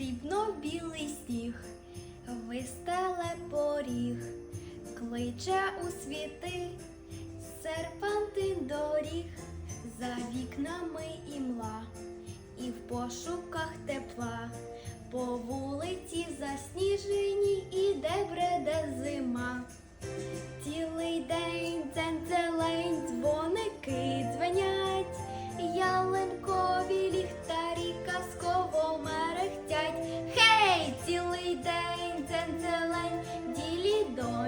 срібно-білий сніг, вистеле поріг, кличе у світи, серпантин доріг, за вікнами імла, і в пошуках тепла, по вулиці засніжені іде бреде зима. Цілий день дзензелень, дзвоники дзвенять, ялинкові ліхтарі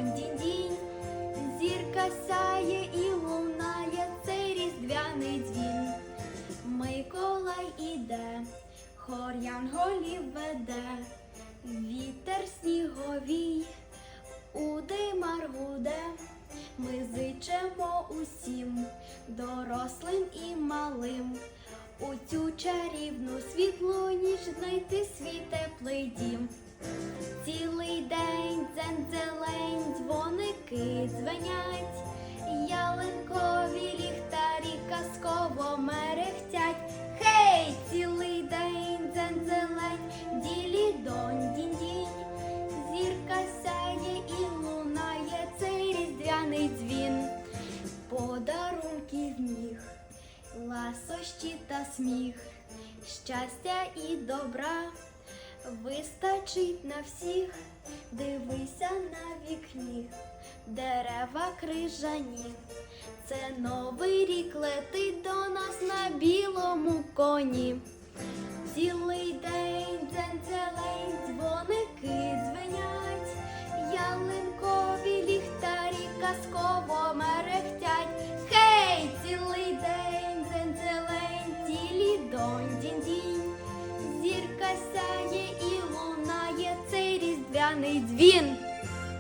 ділі дон дінь Зірка сяє і лунає цей різдвяний дзвін. Миколай іде, хор янголів веде, вітер сніговій у димар гуде. Ми зичемо усім, дорослим і малим, у цю чарівну світлу ніч знайти свій теплий дім. Цілий день дзвоники дзвенять, ялинкові ліхтарі казково мерехтять. Хей, цілий день дзензелень, ділі донь дінь дінь Зірка сяє і лунає цей різдвяний дзвін. Подарунків ніг, ласощі та сміх, щастя і добра вистачить на всіх. Дивися на вікні, дерева крижані. Це новий рік летить до нас на білому коні. Цілий день дзензелень, дзвоники дзвенять, ялинкові ліхтарі казково мерехтять. Хей, цілий день дзензелень, тілі донь дінь дінь Зірка сяє і лунає цей різдвяний дзвін.